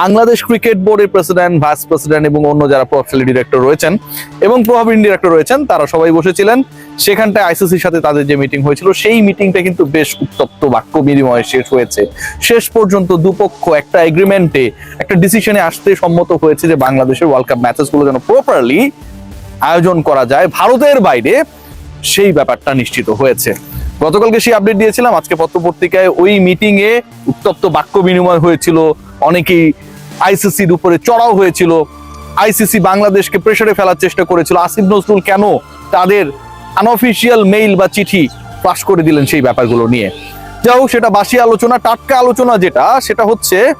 Bangladesh cricket বোর্ডের president, vice president এবং অন্য যারা প্রভাবশালী ডিরেক্টর রয়েছেন এবং প্রভাবী ডিরেক্টর রয়েছেন, তারা সবাই বসেছিলেন। সেখানটায় আইসিসির সাথে তাদের যে মিটিং হয়েছিল, সেই মিটিংটা কিন্তু বেশ উত্তপ্ত বাক্য বিনিময়ে শেষ হয়েছে। শেষ পর্যন্ত দুপক্ষ একটা এগ্রিমেন্টে একটা ডিসিশনে আসতে সম্মত হয়েছে যে বাংলাদেশের ওয়ার্ল্ড কাপ ম্যাচেসগুলো যেন প্রপারলি আয়োজন করা যায় ভারতের বাইরে, সেই ব্যাপারটা নিশ্চিত হয়েছে। গতকালকে সেই আপডেট দিয়েছিলাম, আজকে পত্রপত্রিকায় ওই মিটিং এ উত্তপ্ত বাক্য বিনিময় হয়েছিল। অনেকেই আইসিসির উপরে চড়াও হয়েছিল। আইসিসি বাংলাদেশকে প্রেসারে ফেলার চেষ্টা করেছিল। আসিফ নজরুল কেন তাদের আনঅফিসিয়াল মেইল বা চিঠি পাশ করে দিলেন সেই ব্যাপারগুলো নিয়ে? যাই হোক, সেটা বাসি আলোচনা, টাটকা আলোচনা যেটা, সেটা হচ্ছে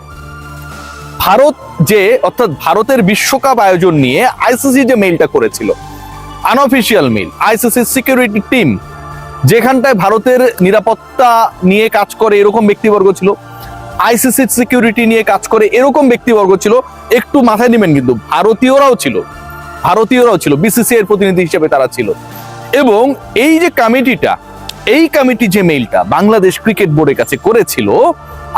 ভারত যে, অর্থাৎ ভারতের বিশ্বকাপ আয়োজন নিয়ে আইসিসি যে মেইলটা করেছিল unofficial mail ICC security team যেখানটায় ভারতের নিরাপত্তা নিয়ে কাজ করে এরকম ব্যক্তিবর্গ ছিল। আইসিসি সিকিউরিটি নিয়ে কাজ করে এরকম ব্যক্তিবর্গ ছিল, একটু মাথায় নেবেন কিন্তু ভারতীয়রাও ছিল ভারতীয়রাও ছিল বিসিসি এর প্রতিনিধি হিসেবে তারা ছিল। এবং এই যে কমিটিটা, এই কমিটি যে মেইলটা বাংলাদেশ ক্রিকেট বোর্ডের কাছে করেছিল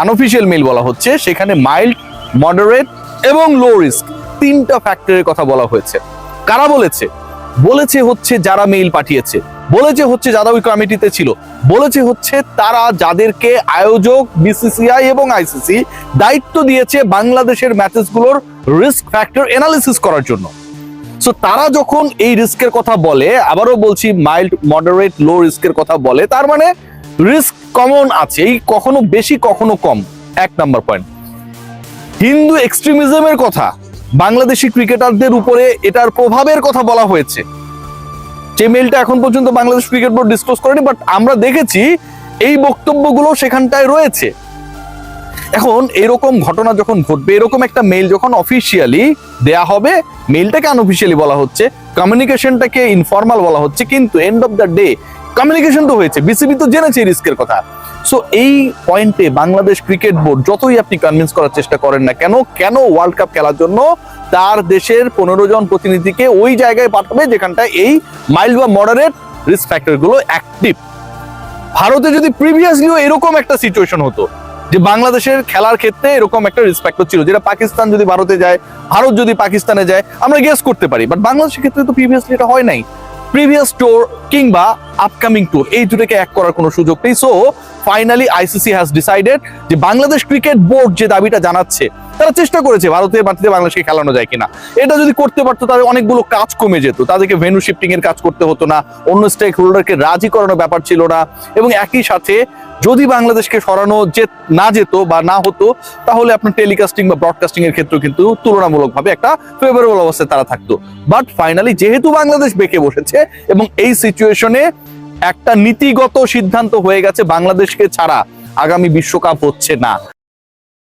আনঅফিসিয়াল মেইল বলা হচ্ছে, সেখানে মাইল্ড মডারেট এবং লো রিস্ক তিনটা ফ্যাক্টরের কথা বলা হয়েছে। কারা বলেছে? বলেছে হচ্ছে যারা মেইল পাঠিয়েছে। বলেছে হচ্ছে যারা ওই কমিটিতে ছিল। বলেছে হচ্ছে তারা যাদেরকে আয়োজক বিসিসিআই এবং আইসিসি দায়িত্ব দিয়েছে বাংলাদেশের ম্যাচেসগুলোর রিস্ক ফ্যাক্টর এনালিসিস করার জন্য। সো তারা যখন এই রিস্কের কথা বলে, আবারও বলছি মাইল্ড মডারেট লো রিস্কের কথা বলে, তার মানে রিস্ক কমন আছে, এই কখনো বেশি, কখনো কম। এক নাম্বার পয়েন্ট হিন্দু এক্সট্রিমিজমের কথা, বাংলাদেশি ক্রিকেটারদের উপরে এটার প্রভাবের কথা বলা হয়েছে। যে মেলটা এখন পর্যন্ত বাংলাদেশ ক্রিকেট বোর্ড ডিসক্লোজ করেনি বাট আমরা দেখেছি এই বক্তব্যগুলো সেখানটায় রয়েছে। এখন এরকম ঘটনা যখন ঘটবে, এরকম একটা মেল যখন অফিসিয়ালি দেয়া হবে মেইলটাকে আনঅফিসিয়ালি বলা হচ্ছে কমিউনিকেশনটাকে ইনফর্মাল বলা হচ্ছে, কিন্তু end of the day communication তো হয়েছে। বিসিবি তো জেনেছে রিস্কের কথা। সো এই পয়েন্টে বাংলাদেশ ক্রিকেট বোর্ড যতই আপনি কনভিন্স করার চেষ্টা করেন না কেন কেন ওয়ার্ল্ড কাপ খেলার জন্য তার দেশের পনেরো জন প্রতিনিধিকে ওই জায়গায় পাঠাবে যেখানটায় এই মাইল্ড বা মডারেট রিস্ক ফ্যাক্টরগুলো অ্যাক্টিভ ভারতে যদি প্রিভিয়াসলিও এরকম একটা সিচুয়েশন হতো যে বাংলাদেশের খেলার ক্ষেত্রে এরকম একটা রেসপেক্ট ছিল, যেটা পাকিস্তান যদি ভারতে যায়, ভারত যদি পাকিস্তানে যায়, আমরা গেস করতে পারি। বাট বাংলাদেশের ক্ষেত্রে তো প্রিভিয়াসলি এটা হয় নাই। প্রিভিয়াস ট্যুর কিংবা আপকামিং ট্যুর এই দুটোকে এক করার কোনো সুযোগ নেই। So finally ICC has decided যে বাংলাদেশ ক্রিকেট বোর্ড যে দাবিটা জানাচ্ছে, তারা চেষ্টা করেছে ভারতের মাটিতে বাংলাদেশকে খেলানো যায় কিনা। এটা যদি করতে পারতো তাদের অনেকগুলো কাজ কমে যেত। তাদেরকে ভেনু শিফটিং এর কাজ করতে হতো না, অন্য স্টেক হোল্ডারকে রাজি করানোর ব্যাপার ছিল না। এবং একই সাথে যদি বাংলাদেশকে সরানো যে না যেত বা না হতো, তাহলে আপনার টেলিকাস্টিং বা ব্রডকাস্টিং এর ক্ষেত্রে কিন্তু তুলনামূলকভাবে একটা ফেভারেবল অবস্থায় তারা থাকতো। বাট ফাইনালি যেহেতু বাংলাদেশ বেঁকে বসেছে, এবং এই সিচুয়েশনে একটা নীতিগত সিদ্ধান্ত হয়ে গেছে বাংলাদেশকে ছাড়া। আগামী বিশ্বকাপ হচ্ছে না।